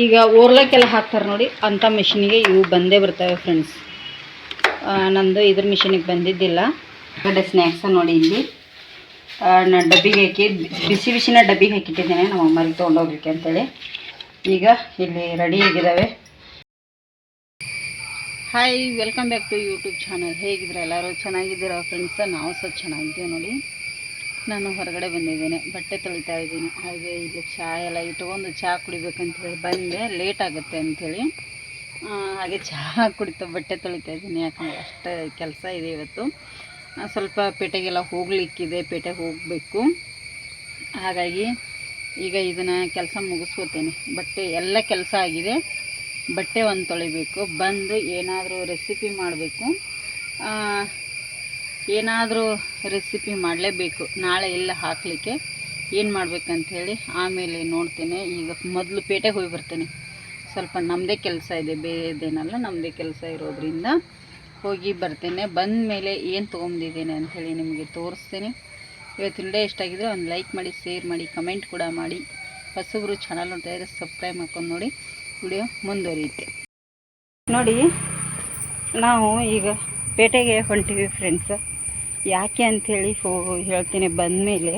ಈಗ ಓರ್ಲಕ್ಕೆಲ್ಲ ಹಾಕ್ತಾರೆ ನೋಡಿ ಅಂಥ ಮಿಷಿನಿಗೆ ಇವು ಬಂದೇ ಬರ್ತವೆ ಫ್ರೆಂಡ್ಸ್ ನಂದು ಇದ್ರ ಮಿಷಿನಿಗೆ ಬಂದಿದ್ದಿಲ್ಲ. ಕಡೆ ಸ್ನ್ಯಾಕ್ಸ ನೋಡಿ ಇಲ್ಲಿ. ನಾನು ಡಬ್ಬಿಗೆ ಹಾಕಿ, ಬಿಸಿ ಬಿಸಿನ ಡಬ್ಬಿಗೆ ಹಾಕಿಟ್ಟಿದ್ದೇನೆ, ನಮ್ಮ ಅಮ್ಮಲ್ಲಿ ತೊಗೊಂಡೋಗ್ಲಿಕ್ಕೆ ಅಂತೇಳಿ. ಈಗ ಇಲ್ಲಿ ರೆಡಿ ಆಗಿದ್ದಾವೆ hi welcome back to YouTube channel ಹೇಗಿದ್ರೆ ಎಲ್ಲರೂ? ಚೆನ್ನಾಗಿದ್ದೀರಾ ಫ್ರೆಂಡ್ಸ ನಾವು ಸಹ ಚೆನ್ನಾಗಿದ್ದೀವಿ ನೋಡಿ. ನಾನು ಹೊರಗಡೆ ಬಂದಿದ್ದೇನೆ. ಬಟ್ಟೆ ತೊಳಿತಾ ಇದ್ದೀನಿ. ಹಾಗೆ ಇಲ್ಲಿ ಚಹಾ ಎಲ್ಲ ಇಟ್ಕೊಂಡು ಚಹಾ ಕುಡಿಬೇಕಂತೇಳಿ ಬಂದೆ. ಲೇಟ್ ಆಗುತ್ತೆ ಅಂಥೇಳಿ. ಹಾಗೆ ಚಹಾ ಕುಡಿತಾ ಬಟ್ಟೆ ತೊಳಿತಾ ಇದ್ದೀನಿ. ಯಾಕಂದರೆ ಅಷ್ಟು ಕೆಲಸ ಇದೆ ಇವತ್ತು. ಸ್ವಲ್ಪ ಪೇಟೆಗೆಲ್ಲ ಹೋಗ್ಲಿಕ್ಕಿದೆ. ಪೇಟೆಗೆ ಹೋಗಬೇಕು. ಹಾಗಾಗಿ ಈಗ ಇದನ್ನು ಕೆಲಸ ಮುಗಿಸ್ಕೋತೇನೆ. ಬಟ್ಟೆ ಎಲ್ಲ ಕೆಲಸ ಆಗಿದೆ. ಬಟ್ಟೆ ಒಂದು ತೊಳಿಬೇಕು. ಬಂದು ಏನಾದರೂ ರೆಸಿಪಿ ಮಾಡಬೇಕು. ಏನಾದರೂ ರೆಸಿಪಿ ಮಾಡಲೇಬೇಕು. ನಾಳೆ ಎಲ್ಲ ಹಾಕಲಿಕ್ಕೆ. ಏನು ಮಾಡಬೇಕಂಥೇಳಿ ಆಮೇಲೆ ನೋಡ್ತೇನೆ. ಈಗ ಮೊದಲು ಪೇಟೆಗೆ ಹೋಗಿ ಬರ್ತೇನೆ. ಸ್ವಲ್ಪ ನಮ್ಮದೇ ಕೆಲಸ ಇದೆ. ಬೇರೆದೇನಲ್ಲ ನಮ್ಮದೇ ಕೆಲಸ ಇರೋದ್ರಿಂದ ಹೋಗಿ ಬರ್ತೇನೆ. ಬಂದ ಮೇಲೆ ಏನು ತೊಗೊಂಡಿದ್ದೇನೆ ಅಂಥೇಳಿ ನಿಮಗೆ ತೋರಿಸ್ತೇನೆ. ಇವತ್ತಿನ ಡೇ ಇಷ್ಟ ಆಗಿದ್ರೆ ಒಂದು ಲೈಕ್ ಮಾಡಿ, ಶೇರ್ ಮಾಡಿ, ಕಮೆಂಟ್ ಕೂಡ ಮಾಡಿ. ಹೊಸಬ್ರು ಚಾನಲ್ ನೋಡ್ತಾ ಇದ್ರೆ ಸಬ್ಸ್ಕ್ರೈಬ್ ಮಾಡ್ಕೊಂಡು ನೋಡಿ. ವಿಡಿಯೋ ಮುಂದುವರಿಯುತ್ತೆ. ನೋಡಿ, ನಾವು ಈಗ ಪೇಟೆಗೆ ಹೊಂಟಿವಿ ಫ್ರೆಂಡ್ಸ್ ಯಾಕೆ ಅಂಥೇಳಿ ಫೋ, ಹೇಳ್ತೀನಿ ಬಂದಮೇಲೆ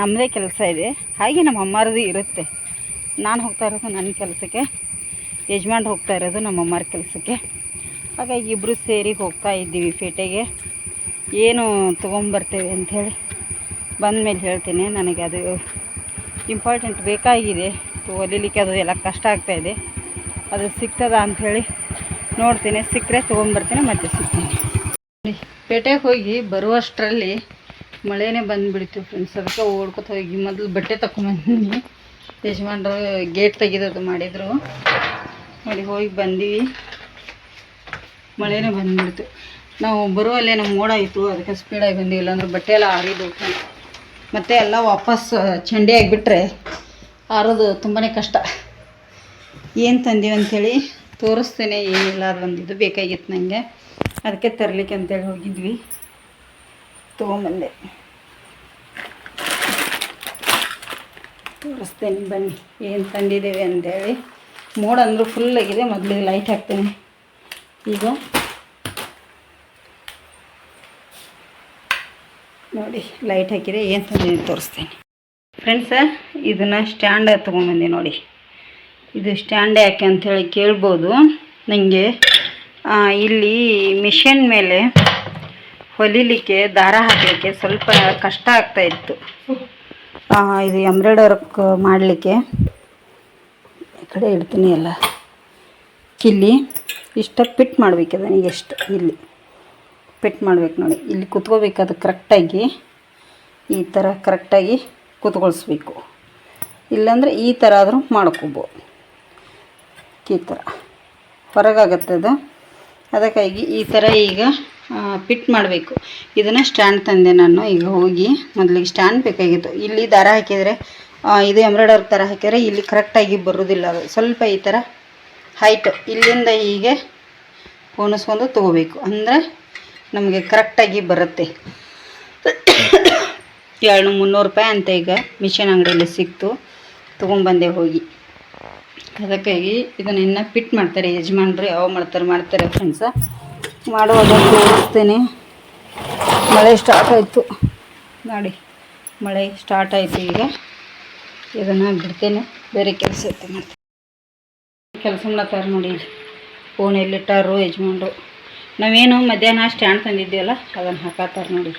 ನಮ್ಮದೇ ಕೆಲಸ ಇದೆ. ಹಾಗೆ ನಮ್ಮ ಅಮ್ಮಾರದು ಇರುತ್ತೆ. ನಾನು ಹೋಗ್ತಾ ಇರೋದು ನನ್ನ ಕೆಲಸಕ್ಕೆ. ಯಜಮಾನ್ರು ಹೋಗ್ತಾ ಇರೋದು ನಮ್ಮ ಅಮ್ಮಾರ ಕೆಲಸಕ್ಕೆ. ಹಾಗಾಗಿ ಇಬ್ಬರು ಸೇರಿ ಹೋಗ್ತಾ ಇದ್ದೀವಿ ಪೇಟೆಗೆ. ಏನು ತೊಗೊಂಬರ್ತೇವೆ ಅಂಥೇಳಿ ಬಂದಮೇಲೆ ಹೇಳ್ತೀನಿ. ನನಗೆ ಅದು ಇಂಪಾರ್ಟೆಂಟ್ ಬೇಕಾಗಿದೆ. ಹೊಲಿಲಿಕ್ಕೆ ಅದು ಎಲ್ಲ ಕಷ್ಟ ಆಗ್ತಾಯಿದೆ ಅದು ಸಿಗ್ತದ ಅಂಥೇಳಿ ನೋಡ್ತೀನಿ. ಸಿಕ್ಕರೆ ತೊಗೊಂಬರ್ತೀನಿ, ಮತ್ತೆ ಸಿಗ್ತೀನಿ. ಪೇಟೆಗೆ ಹೋಗಿ ಬರುವಷ್ಟರಲ್ಲಿ ಮಳೆನೇ ಬಂದುಬಿಡ್ತು ಫ್ರೆಂಡ್ಸ್ ಅದಕ್ಕೆ ಓಡ್ಕೊತ ಹೋಗಿ ಮೊದಲು ಬಟ್ಟೆ ತಗೊಂಬಂದಿನಿ ಯಜಮಾನ್ರು ಗೇಟ್ ತೆಗೆದದು ಮಾಡಿದರು. ನೋಡಿ, ಹೋಗಿ ಬಂದೀವಿ. ಮಳೆನೇ ಬಂದುಬಿಡ್ತು. ನಾವು ಬರುವಲ್ಲೇ ನಮ್ಮ ಮೋಡ ಆಯಿತು ಅದಕ್ಕೆ ಸ್ಪೀಡಾಗಿ ಬಂದಿವಿ. ಇಲ್ಲಾಂದ್ರೆ ಬಟ್ಟೆ ಎಲ್ಲ ಆರಿದು ಮತ್ತೆ ಎಲ್ಲ ವಾಪಸ್ ಚಂಡಿ ಆಗಿಬಿಟ್ರೆ ಆರೋದು ತುಂಬಾ ಕಷ್ಟ. ಏನು ತಂದೀವಿ ಅಂಥೇಳಿ ತೋರಿಸ್ತೇನೆ, ಏನಿಲ್ಲ, ಅದು ಒಂದು ಇದು ಬೇಕಾಗಿತ್ತು ನನಗೆ ಅದಕ್ಕೆ ತರಲಿಕ್ಕೆ ಅಂತೇಳಿ ಹೋಗಿದ್ವಿ. ತೊಗೊಂಬಂದೆ. ತೋರಿಸ್ತೇನೆ ಬನ್ನಿ, ಏನು ತಂದಿದ್ದೇವೆ ಅಂತೇಳಿ. ಮೋಡ ಅಂದರೂ ಫುಲ್ ಆಗಿದೆ ಮೊದಲಿಗೆ ಲೈಟ್ ಹಾಕ್ತೇನೆ. ಈಗ ನೋಡಿ ಲೈಟ್ ಹಾಕಿದೆ ಏನು ತಂದಿದ್ದೀನಿ ತೋರಿಸ್ತೇನೆ. ಫ್ರೆಂಡ್ಸ ಇದನ್ನು ಸ್ಟ್ಯಾಂಡ್ ತೊಗೊಂಬಂದೆ ನೋಡಿ. ಇದು ಸ್ಟ್ಯಾಂಡ್ ಯಾಕೆ ಅಂಥೇಳಿ ಕೇಳ್ಬೋದು. ನನಗೆ ಇಲ್ಲಿ ಮಿಷನ್ ಮೇಲೆ ಹೊಲಿಲಿಕ್ಕೆ, ದಾರ ಹಾಕಲಿಕ್ಕೆ ಸ್ವಲ್ಪ ಕಷ್ಟ ಆಗ್ತಾ ಇತ್ತು. ಇದು ಎಂಬ್ರಾಯ್ಡರ್ಕ್ ಮಾಡಲಿಕ್ಕೆ. ಈ ಕಡೆ ಇಡ್ತೀನಿ ಎಲ್ಲ ಇಲ್ಲಿ ಇಷ್ಟ ಪಿಟ್ ಮಾಡಬೇಕು ನನಗೆ ಎಷ್ಟು? ಇಲ್ಲಿ ಪಿಟ್ ಮಾಡ್ಬೇಕು ನೋಡಿ. ಇಲ್ಲಿ ಕುತ್ಕೋಬೇಕು ಅದು ಕರೆಕ್ಟಾಗಿ ಈ ಥರ ಕರೆಕ್ಟಾಗಿ ಕುತ್ಕೊಳಿಸ್ಬೇಕು. ಇಲ್ಲಾಂದರೆ ಈ ಥರ ಆದರೂ ಮಾಡ್ಕೋಬೋದು. ಈ ಥರ ಹೊರಗಾಗತ್ತೆ ಅದು. ಅದಕ್ಕಾಗಿ ಈ ಥರ ಈಗ ಪಿಟ್ ಮಾಡಬೇಕು. ಇದನ್ನು ಸ್ಟ್ಯಾಂಡ್ ತಂದೆ ನಾನು ಈಗ ಹೋಗಿ ಮೊದಲಿಗೆ ಸ್ಟ್ಯಾಂಡ್ ಬೇಕಾಗಿತ್ತು. ಇಲ್ಲಿ ದಾರ ಹಾಕಿದರೆ ಇದು ಎಂಬ್ರಾಯ್ಡರ್ ಥರ ಹಾಕಿದರೆ ಇಲ್ಲಿ ಕರೆಕ್ಟಾಗಿ ಬರೋದಿಲ್ಲ ಅದು. ಸ್ವಲ್ಪ ಈ ಥರ ಹೈಟ್ ಇಲ್ಲಿಂದ ಹೀಗೆ ಪೋಣಿಸ್ಕೊಂಡು ತೊಗೋಬೇಕು. ಅಂದರೆ ನಮಗೆ ಕರೆಕ್ಟಾಗಿ ಬರುತ್ತೆ. ಎರಡು ಮುನ್ನೂರು ರೂಪಾಯಿ ಅಂತ ಈಗ ಮಿಷಿನ್ ಅಂಗಡಿಯಲ್ಲಿ ಸಿಕ್ತು. ತೊಗೊಂಬಂದೆ ಹೋಗಿ. ಅದಕ್ಕಾಗಿ ಇದನ್ನು ಇನ್ನು ಪಿಟ್ ಮಾಡ್ತಾರೆ, ಯಜಮಾನ್ರು ಯಾವ ಮಾಡ್ತಾರೆ ಮಾಡ್ತಾರೆ ಫ್ರೆಂಡ್ಸ ಮಾಡುವಾಗ ತೋರಿಸ್ತೇನೆ. ಮಳೆ ಸ್ಟಾರ್ಟ್ ಆಯಿತು. ನೋಡಿ, ಮಳೆ ಸ್ಟಾರ್ಟ್ ಆಯಿತು ಈಗ. ಇದನ್ನು ಬಿಡ್ತೇನೆ. ಬೇರೆ ಕೆಲಸ ಐತೆ ಮಾಡ್ತೇನೆ ಕೆಲಸ ಮಾಡ್ತಾರೆ ನೋಡಿ ಫೋನ್ ಎಲ್ಲಿಟ್ಟಾರು ಯಜಮಾನ್ರು. ನಾವೇನು ಮಧ್ಯಾಹ್ನ ಸ್ಟ್ಯಾಂಡ್ ತಂದಿದ್ದೀವಲ್ಲ, ಅದನ್ನು ಹಾಕತ್ತಾರೆ ನೋಡಿ.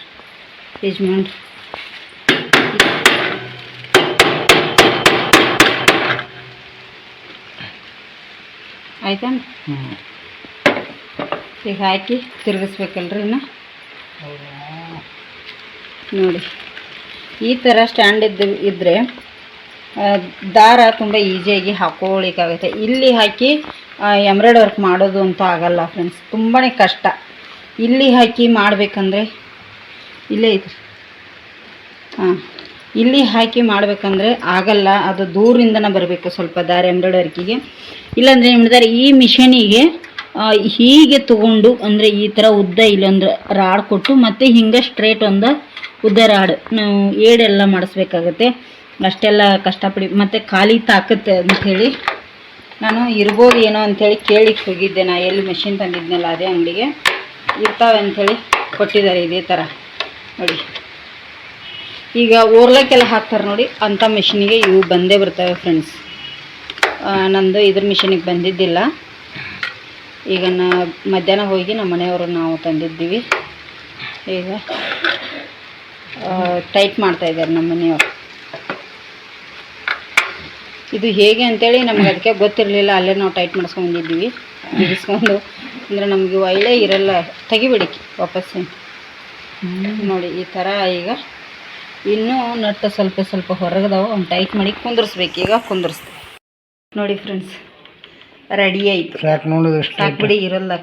ಯಜಮಾನ್ರು. ಆಯ್ತಾ? ಈಗ ಹಾಕಿ ತಿರುಗಿಸ್ಬೇಕಲ್ರಿ ಇನ್ನು? ನೋಡಿ. ಈ ಥರ ಸ್ಟ್ಯಾಂಡ್ ಇದ್ದು ಇದ್ದರೆ ದಾರ ತುಂಬ ಈಸಿಯಾಗಿ ಹಾಕೊಳ್ಳಿಕ್ಕಾಗುತ್ತೆ ಇಲ್ಲಿ ಹಾಕಿ ಎಂಬ್ರಾಯ್ಡ್ ವರ್ಕ್ ಮಾಡೋದು ಅಂತ ಆಗಲ್ಲ ಫ್ರೆಂಡ್ಸ್ ತುಂಬಾ ಕಷ್ಟ. ಇಲ್ಲಿ ಹಾಕಿ ಮಾಡಬೇಕಂದ್ರೆ ಇಲ್ಲೇ ಇದ್ರಿ. ಹಾಂ. ಇಲ್ಲಿ ಹಾಕಿ ಮಾಡಬೇಕಂದ್ರೆ ಆಗಲ್ಲ, ಅದು ದೂರಿಂದನೇ ಬರಬೇಕು ಸ್ವಲ್ಪ ದಾರ ಎಂಬ್ರಾಯ್ಡರ್ಕಿಗೆ ಇಲ್ಲಾಂದರೆ ಮಾಡ್ತಾರೆ ಈ ಮಿಷನಿಗೆ ಹೀಗೆ ತಗೊಂಡು, ಅಂದರೆ ಈ ಥರ ಉದ್ದ ಇಲ್ಲೊಂದು ರಾಡ್ ಕೊಟ್ಟು, ಮತ್ತು ಹಿಂಗೆ ಸ್ಟ್ರೇಟ್ ಒಂದು ಉದ್ದ ರಾಡ್ ನಾವು ಏಡೆಲ್ಲ ಮಾಡಿಸ್ಬೇಕಾಗತ್ತೆ. ಅಷ್ಟೆಲ್ಲ ಕಷ್ಟಪಡಿ, ಮತ್ತು ಖಾಲಿ ತಾಕತ್ತೆ ಅಂಥೇಳಿ. ನಾನು ಇರ್ಬೋದು ಏನೋ ಅಂಥೇಳಿ ಕೇಳಿಕ್ಕೆ ಹೋಗಿದ್ದೆ. ನಾ ಎಲ್ಲಿ ಮೆಷಿನ್ ತಂದಿದ್ನಲ್ಲ ಅದೇ ಅಂಗಡಿಗೆ. ಇರ್ತಾವೆ ಅಂಥೇಳಿ ಕೊಟ್ಟಿದ್ದಾರೆ ಇದೇ ಥರ ನೋಡಿ. ಈಗ ಓರ್ಲಕ್ಕೆಲ್ಲ ಹಾಕ್ತಾರೆ ನೋಡಿ ಅಂಥ ಮಿಷಿನಿಗೆ ಇವು ಬಂದೇ ಬರ್ತವೆ ಫ್ರೆಂಡ್ಸ್ ನಂದು ಇದ್ರ ಮಿಷಿನಿಗೆ ಬಂದಿದ್ದಿಲ್ಲ. ಈಗ ನಾ ಮಧ್ಯಾಹ್ನ ಹೋಗಿ ನಮ್ಮ ಮನೆಯವರು ನಾವು ತಂದಿದ್ದೀವಿ. ಈಗ ಟೈಟ್ ಮಾಡ್ತಾ ಇದ್ದಾರೆ ನಮ್ಮ ಮನೆಯವರು. ಇದು ಹೇಗೆ ಅಂತೇಳಿ ನಮ್ಗೆ ಅದಕ್ಕೆ ಗೊತ್ತಿರಲಿಲ್ಲ, ಅಲ್ಲೇ ನಾವು ಟೈಟ್ ಮಾಡಿಸ್ಕೊಂಡಿದ್ದೀವಿ ಬಿಡಿಸ್ಕೊಂಡು ಅಂದರೆ ನಮಗೆ ಒಳ್ಳೆ ಇರಲ್ಲ, ತೆಗಿಬಿಡಿ ವಾಪಸ್ಸು. ನೋಡಿ, ಈ ಥರ ಈಗ ಇನ್ನೂ ನಟ್ಟು ಸ್ವಲ್ಪ ಸ್ವಲ್ಪ ಹೊರಗದವು ಒಂದು ಟೈಟ್ ಮಾಡಿ ಕುಂದಿರ್ಸ್ಬೇಕು. ಈಗ ಕುಂದಿರ್ಸ್ತೀವಿ ನೋಡಿ ಫ್ರೆಂಡ್ಸ್ ರೆಡಿ ಆಯ್ತು. ಸಾಕ್ಬಿಡಿ ಇರಲ್ಲ.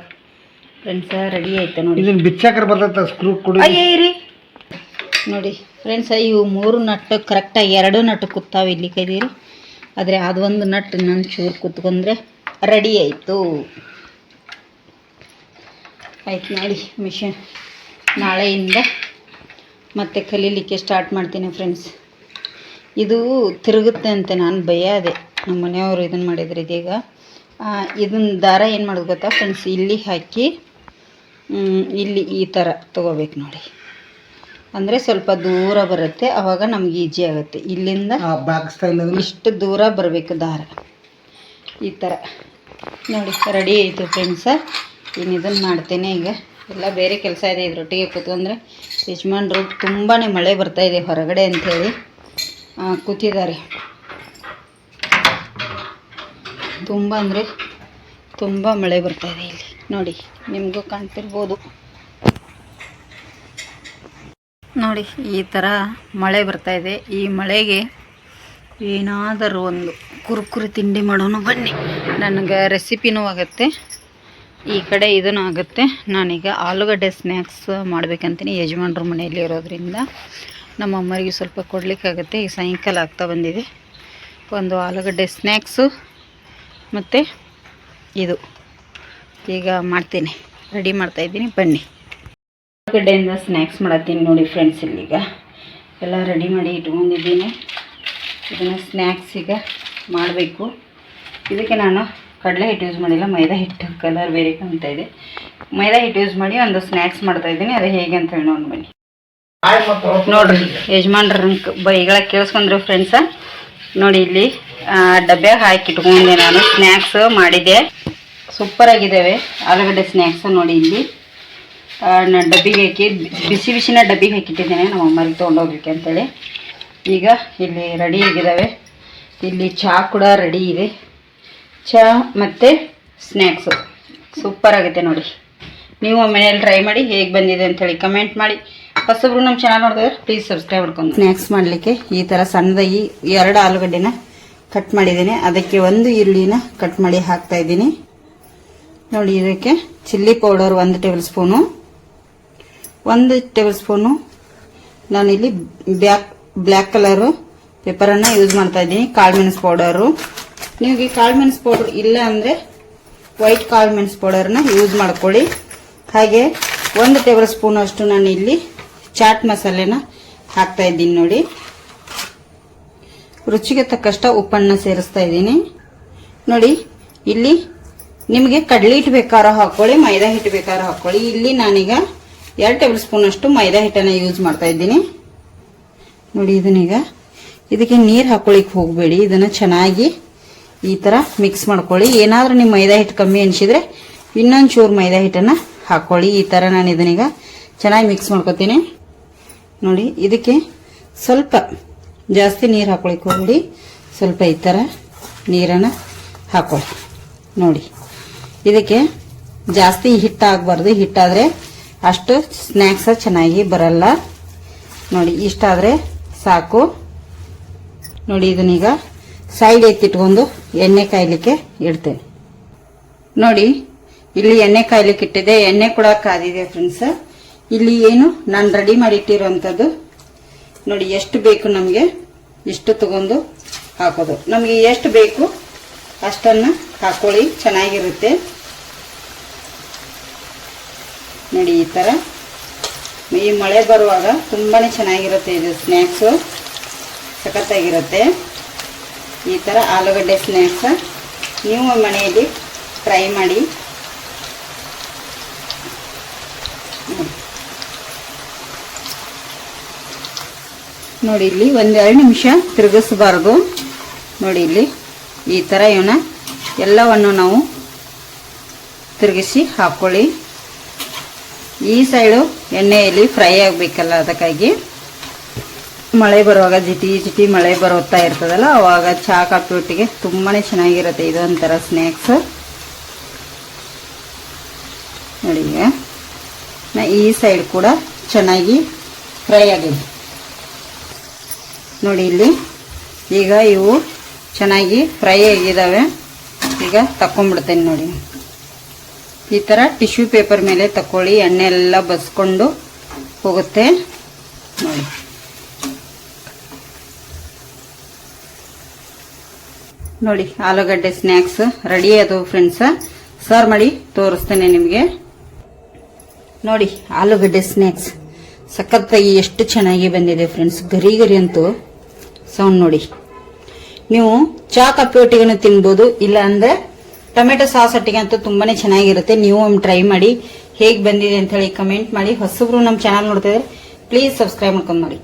ಫ್ರೆಂಡ್ಸ ರೆಡಿ ಆಯ್ತು ನೋಡಿ. ಇದನ್ನ ಬಿಚ್ಚಾಕರ್ ಬರ್ತೈತೆ ಸ್ಕ್ರೂ ಕೊಡಿ. ಅಯ್ಯಿರಿ ನೋಡಿ ಫ್ರೆಂಡ್ಸ್ ಇವು ಮೂರು ನಟ್ಟು ಕರೆಕ್ಟಾಗಿ ಎರಡು ನಟ್ಟು ಕೂತಾವೆ ಇಲ್ಲಿ ಕೈದೀರಿ ಆದರೆ ಅದೊಂದು ನಟ್ಟು ನನ್ನ ಚೂರು ಕೂತ್ಕೊಂಡ್ರೆ ರೆಡಿ ಆಯಿತು. ಆಯ್ತು ನೋಡಿ ಮಿಷನ್ ನಾಳೆಯಿಂದ ಮತ್ತೆ ಕಲೀಲಿಕ್ಕೆ ಸ್ಟಾರ್ಟ್ ಮಾಡ್ತೀನಿ ಫ್ರೆಂಡ್ಸ್ ಇದು ತಿರುಗುತ್ತೆ ಅಂತ ನಾನು ಬಯ್ಯಾದೆ. ನಮ್ಮ ಮನೆಯವರು ಇದನ್ನು ಮಾಡಿದ್ರು ಇದೀಗ. ಇದನ್ನ ದಾರ ಏನು ಮಾಡೋದು ಗೊತ್ತಾ ಫ್ರೆಂಡ್ಸ್ ಇಲ್ಲಿ ಹಾಕಿ ಇಲ್ಲಿ ಈ ಥರ ತೊಗೋಬೇಕು ನೋಡಿ. ಅಂದರೆ ಸ್ವಲ್ಪ ದೂರ ಬರುತ್ತೆ ಆವಾಗ ನಮ್ಗೆ ಈಜಿ ಆಗುತ್ತೆ. ಇಲ್ಲಿಂದ ಇಷ್ಟು ದೂರ ಬರಬೇಕು ದಾರ. ಈ ಥರ ನೋಡಿ ರೆಡಿ ಆಯಿತು ಫ್ರೆಂಡ್ಸ ಇನ್ನು ಇದನ್ನು ಮಾಡ್ತೇನೆ ಈಗ. ಎಲ್ಲ ಬೇರೆ ಕೆಲಸ ಇದೆ ಇದರೊಟ್ಟಿಗೆ ಕೂತ್ಕೊಂಡ್ರೆ ಯಜಮಾನ್ರು ತುಂಬಾ ಮಳೆ ಬರ್ತಾ ಇದೆ ಹೊರಗಡೆ ಅಂಥೇಳಿ ಕೂತಿದ್ದಾರೆ. ತುಂಬ ಅಂದರೆ ತುಂಬ ಮಳೆ ಬರ್ತಾ ಇದೆ ಇಲ್ಲಿ. ನೋಡಿ, ನಿಮಗೂ ಕಾಣ್ತಿರ್ಬೋದು. ನೋಡಿ, ಈ ಥರ ಮಳೆ ಬರ್ತಾ ಇದೆ. ಈ ಮಳೆಗೆ ಏನಾದರೂ ಒಂದು ಕುರುಕುರು ತಿಂಡಿ ಮಾಡೋಣ ಬನ್ನಿ. ನನಗೆ ರೆಸಿಪಿನೂ ಆಗುತ್ತೆ. ಈ ಕಡೆ ಇದನ್ನು ಆಗುತ್ತೆ. ನಾನೀಗ ಆಲೂಗಡ್ಡೆ ಸ್ನ್ಯಾಕ್ಸ್ ಮಾಡಬೇಕಂತೀನಿ ಯಜಮಾನ್ರ ಮನೆಯಲ್ಲಿ ಇರೋದ್ರಿಂದ. ನಮ್ಮ ಅಮ್ಮರಿಗೆ ಸ್ವಲ್ಪ ಕೊಡಲಿಕ್ಕಾಗುತ್ತೆ. ಈ ಸಾಯಂಕಾಲ ಆಗ್ತಾ ಬಂದಿದೆ. ಒಂದು ಆಲೂಗಡ್ಡೆ ಸ್ನ್ಯಾಕ್ಸು ಮತ್ತು ಇದು. ಈಗ ಮಾಡ್ತೀನಿ. ರೆಡಿ ಮಾಡ್ತಾಯಿದ್ದೀನಿ ಬನ್ನಿ. ಆಲೂಗಡ್ಡೆಯಿಂದ ಸ್ನ್ಯಾಕ್ಸ್ ಮಾಡತ್ತೀನಿ ನೋಡಿ ಫ್ರೆಂಡ್ಸ್ ಇಲ್ಲಿಗ. ಎಲ್ಲ ರೆಡಿ ಮಾಡಿ ಇಟ್ಕೊಂಡಿದ್ದೀನಿ. ಇದನ್ನು ಸ್ನ್ಯಾಕ್ಸ್ ಈಗ ಮಾಡಬೇಕು. ಇದಕ್ಕೆ ನಾನು ಕಡಲೆ ಹಿಟ್ಟು ಯೂಸ್ ಮಾಡಿಲ್ಲ, ಮೈದಾ ಹಿಟ್ಟು ಕಲರ್ ಬೇರೆ ಕಾಣ್ತಾ ಇದೆ. ಮೈದಾ ಹಿಟ್ಟು ಯೂಸ್ ಮಾಡಿ ಒಂದು ಸ್ನ್ಯಾಕ್ಸ್ ಮಾಡ್ತಾ ಇದ್ದೀನಿ, ಅದು ಹೇಗೆ ಅಂತ ಹೇಳಿ ನೋಡಿ ಬನ್ನಿ. ನೋಡ್ರಿ ಯಜಮಾನ್ರ ಬೈಗಳ ಕೇಳಿಸ್ಕೊಂಡ್ರಿ ಫ್ರೆಂಡ್ಸ ನೋಡಿ ಇಲ್ಲಿ ಡಬ್ಬ್ಯಾಗ ಹಾಕಿ ಇಟ್ಕೊಂಡೆ ನಾನು ಸ್ನ್ಯಾಕ್ಸ್ ಮಾಡಿದ್ದೆ. ಸೂಪರ್ ಆಗಿದ್ದಾವೆ, ಆಲೂಗಡ್ಡೆ ಸ್ನ್ಯಾಕ್ಸ್ ನೋಡಿ ಇಲ್ಲಿ. ನಾನು ಡಬ್ಬಿಗೆ ಹಾಕಿ, ಬಿಸಿ ಬಿಸಿನ ಡಬ್ಬಿಗೆ ಹಾಕಿಟ್ಟಿದ್ದೇನೆ, ನಮ್ಮ ಅಮ್ಮರಿಗೆ ತೊಗೊಂಡೋಗ್ಲಿಕ್ಕೆ ಅಂತೇಳಿ. ಈಗ ಇಲ್ಲಿ ರೆಡಿ ಆಗಿದ್ದಾವೆ. ಇಲ್ಲಿ ಚಹಾ ಕೂಡ ರೆಡಿ ಇದೆ. ಚಹಾ ಮತ್ತು ಸ್ನ್ಯಾಕ್ಸು ಸೂಪರ್ ಆಗುತ್ತೆ ನೋಡಿ. ನೀವು ಮನೆಯಲ್ಲಿ ಟ್ರೈ ಮಾಡಿ ಹೇಗೆ ಬಂದಿದೆ ಅಂತೇಳಿ ಕಮೆಂಟ್ ಮಾಡಿ. ಹೊಸಬ್ರು ನಮ್ಮ ಚಾನಲ್ ನೋಡಿದ್ರೆ ಪ್ಲೀಸ್ ಸಬ್ಸ್ಕ್ರೈಬ್ ಮಾಡ್ಕೊಂಡು. ಸ್ನ್ಯಾಕ್ಸ್ ಮಾಡಲಿಕ್ಕೆ ಈ ಥರ ಸಣ್ಣದಾಗಿ ಎರಡು ಆಲೂಗಡ್ಡೆನ ಕಟ್ ಮಾಡಿದ್ದೀನಿ. ಅದಕ್ಕೆ ಒಂದು ಈರುಳ್ಳಿನ ಕಟ್ ಮಾಡಿ ಹಾಕ್ತಾ ಇದ್ದೀನಿ. ನೋಡಿ, ಇದಕ್ಕೆ ಚಿಲ್ಲಿ ಪೌಡರ್ ಒಂದು ಟೇಬಲ್ ಸ್ಪೂನು ಒಂದು ಟೇಬಲ್ ಸ್ಪೂನು ನಾನಿಲ್ಲಿ ಬ್ಯಾಕ್ ಬ್ಲ್ಯಾಕ್ ಕಲರು ಪೇಪರನ್ನು ಯೂಸ್ ಮಾಡ್ತಾ ಇದ್ದೀನಿ. ಕಾಳು ಮೆಣಸು ಪೌಡರು ನಿಮಗೆ ಕಾಳು ಮೆಣಸು ಪೌಡರ್ ಇಲ್ಲ ಅಂದರೆ ವೈಟ್ ಕಾಳು ಮೆಣಸು ಪೌಡರ್ನ ಯೂಸ್ ಮಾಡ್ಕೊಳ್ಳಿ. ಹಾಗೆ ಒಂದು ಟೇಬಲ್ ಸ್ಪೂನ್ ಅಷ್ಟು ನಾನು ಇಲ್ಲಿ ಚಾಟ್ ಮಸಾಲೆನ ಹಾಕ್ತಾ ಇದ್ದೀನಿ ನೋಡಿ. ರುಚಿಗೆ ತಕ್ಕಷ್ಟ ಉಪ್ಪನ್ನು ಸೇರಿಸ್ತಾ ಇದ್ದೀನಿ. ನೋಡಿ, ಇಲ್ಲಿ ನಿಮಗೆ ಕಡಲೆ ಹಿಟ್ಟು ಬೇಕಾದ್ರೂ ಹಾಕ್ಕೊಳ್ಳಿ, ಮೈದಾ ಹಿಟ್ಟು ಬೇಕಾದ್ರೂ ಹಾಕ್ಕೊಳ್ಳಿ. ಇಲ್ಲಿ ನಾನೀಗ ಎರಡು ಟೇಬಲ್ ಸ್ಪೂನ್ ಅಷ್ಟು ಮೈದಾ ಹಿಟ್ಟನ್ನು ಯೂಸ್ ಮಾಡ್ತಾ ಇದ್ದೀನಿ. ನೋಡಿ ಇದನ್ನೀಗ ಇದಕ್ಕೆ ನೀರು ಹಾಕೊಳ್ಳಿಕ್ಕೆ ಹೋಗಬೇಡಿ, ಇದನ್ನು ಚೆನ್ನಾಗಿ ಈ ಥರ ಮಿಕ್ಸ್ ಮಾಡ್ಕೊಳ್ಳಿ. ಏನಾದರೂ ನಿಮ್ಮ ಮೈದಾ ಹಿಟ್ಟು ಕಮ್ಮಿ ಅನಿಸಿದ್ರೆ ಇನ್ನೊಂದು ಚೂರು ಮೈದಾ ಹಿಟ್ಟನ್ನು ಹಾಕ್ಕೊಳ್ಳಿ ಈ ಥರ ನಾನು ಇದನ್ನೀಗ ಚೆನ್ನಾಗಿ ಮಿಕ್ಸ್ ಮಾಡ್ಕೊತೀನಿ. ನೋಡಿ, ಇದಕ್ಕೆ ಸ್ವಲ್ಪ ಜಾಸ್ತಿ ನೀರು ಹಾಕ್ಕೊಳಿಕ್ಕೆ ಹೋಗ್ಬಿಡಿ ಸ್ವಲ್ಪ ಈ ಥರ ನೀರನ್ನು ಹಾಕೊಳ್ಳಿ. ನೋಡಿ, ಇದಕ್ಕೆ ಜಾಸ್ತಿ ಹಿಟ್ಟಾಗಬಾರ್ದು ಹಿಟ್ಟಾದರೆ ಅಷ್ಟು ಸ್ನ್ಯಾಕ್ಸ ಚೆನ್ನಾಗಿ ಬರಲ್ಲ. ನೋಡಿ, ಇಷ್ಟಾದರೆ ಸಾಕು. ನೋಡಿ, ಇದನ್ನೀಗ ಸೈಡ್ ಎತ್ತಿಟ್ಕೊಂಡು ಎಣ್ಣೆ ಕಾಯ್ಲಿಕ್ಕೆ ಇಡ್ತೇನೆ. ನೋಡಿ, ಇಲ್ಲಿ ಎಣ್ಣೆ ಕಾಯ್ಲಿಕ್ಕೆ ಇಟ್ಟಿದೆ ಎಣ್ಣೆ ಕೂಡ ಕಾದಿದೆ ಫ್ರೆಂಡ್ಸ್ ಇಲ್ಲಿ ಏನು ನಾನು ರೆಡಿ ಮಾಡಿ ಇಟ್ಟಿರೋಂಥದ್ದು ನೋಡಿ, ಎಷ್ಟು ಬೇಕು ನಮಗೆ ಇಷ್ಟು ತಗೊಂಡು ಹಾಕೋದು. ನಮಗೆ ಎಷ್ಟು ಬೇಕು ಅಷ್ಟನ್ನು ಹಾಕೊಳ್ಳಿ, ಚೆನ್ನಾಗಿರುತ್ತೆ. ನೋಡಿ, ಈ ಥರ ಈ ಮಳೆ ಬರುವಾಗ ತುಂಬಾ ಚೆನ್ನಾಗಿರುತ್ತೆ ಇದು ಸ್ನ್ಯಾಕ್ಸು ಸಖತ್ತಾಗಿರುತ್ತೆ. ಈ ಥರ ಆಲೂಗಡ್ಡೆ ಸ್ನ್ಯಾಕ್ಸ ನೀವು ಮನೆಯಲ್ಲಿ ಫ್ರೈ ಮಾಡಿ. ನೋಡಿ. ಇಲ್ಲಿ ಒಂದೆರಡು ನಿಮಿಷ ತಿರುಗಿಸಬಾರ್ದು. ನೋಡಿ ಇಲ್ಲಿ ಈ ಥರ ಇವನ್ನ ಎಲ್ಲವನ್ನು ನಾವು ತಿರುಗಿಸಿ ಹಾಕ್ಕೊಳ್ಳಿ ಈ ಸೈಡು ಎಣ್ಣೆಯಲ್ಲಿ ಫ್ರೈ ಆಗಬೇಕಲ್ಲ ಅದಕ್ಕಾಗಿ. ಮಳೆ ಬರುವಾಗ ಜಿಟಿ ಜಿಟಿ ಮಳೆ ಬರುತ್ತಾ ಇರ್ತದಲ್ಲ, ಅವಾಗ ಚಹಾ ಕಾಫಿ ಒಟ್ಟಿಗೆ ತುಂಬಾ ಚೆನ್ನಾಗಿರುತ್ತೆ. ಇದೊಂಥರ ಸ್ನ್ಯಾಕ್ಸ್ ನೋಡಿ ನಾ ಈ ಸೈಡ್ ಕೂಡ ಚೆನ್ನಾಗಿ ಫ್ರೈ ಆಗಿದೆ. ನೋಡಿ ಇಲ್ಲಿ. ಈಗ ಇವು ಚೆನ್ನಾಗಿ ಫ್ರೈ ಆಗಿದ್ದಾವೆ ಈಗ ತಕೊಂಡ್ಬಿಡ್ತೇನೆ ನೋಡಿ. ಈ ಥರ ಟಿಶ್ಯೂ ಪೇಪರ್ ಮೇಲೆ ತಕೊಳ್ಳಿ ಎಣ್ಣೆ ಎಲ್ಲ ಬಸ್ಕೊಂಡು ಹೋಗುತ್ತೆ. ನೋಡಿ. ನೋಡಿ, ಆಲೂಗಡ್ಡೆ ಸ್ನ್ಯಾಕ್ಸ್ ರೆಡಿ ಅದು ಫ್ರೆಂಡ್ಸ್ ಸರ್ ಮಾಡಿ ತೋರಿಸ್ತೇನೆ ನಿಮಗೆ. ನೋಡಿ, ಆಲೂಗಡ್ಡೆ ಸ್ನ್ಯಾಕ್ಸ್ ಸಖತ್ತಾಗಿ ಎಷ್ಟು ಚೆನ್ನಾಗಿ ಬಂದಿದೆ ಫ್ರೆಂಡ್ಸ್ ಗರಿ ಗರಿ ಅಂತೂ ಸೌಂಡ್ ನೋಡಿ. ನೀವು ಚಾ ಕಪ್ಪೆ ತಿನ್ಬೋದು, ಇಲ್ಲ ಅಂದ್ರೆ ಟೊಮೆಟೊ ಸಾಸ್ ಒಟ್ಟಿಗೆ ಅಂತೂ ತುಂಬಾನೇ ಚೆನ್ನಾಗಿರುತ್ತೆ. ನೀವು ಒಮ್ಮೆ ಟ್ರೈ ಮಾಡಿ, ಹೇಗೆ ಬಂದಿದೆ ಅಂತ ಹೇಳಿ ಕಮೆಂಟ್ ಮಾಡಿ. ಹೊಸಬ್ರು ನಮ್ಮ ಚಾನಲ್ ನೋಡ್ತಿದ್ರೆ ಪ್ಲೀಸ್ ಸಬ್ಸ್ಕ್ರೈಬ್ ಮಾಡ್ಕೊಂಡು ಮಾಡಿ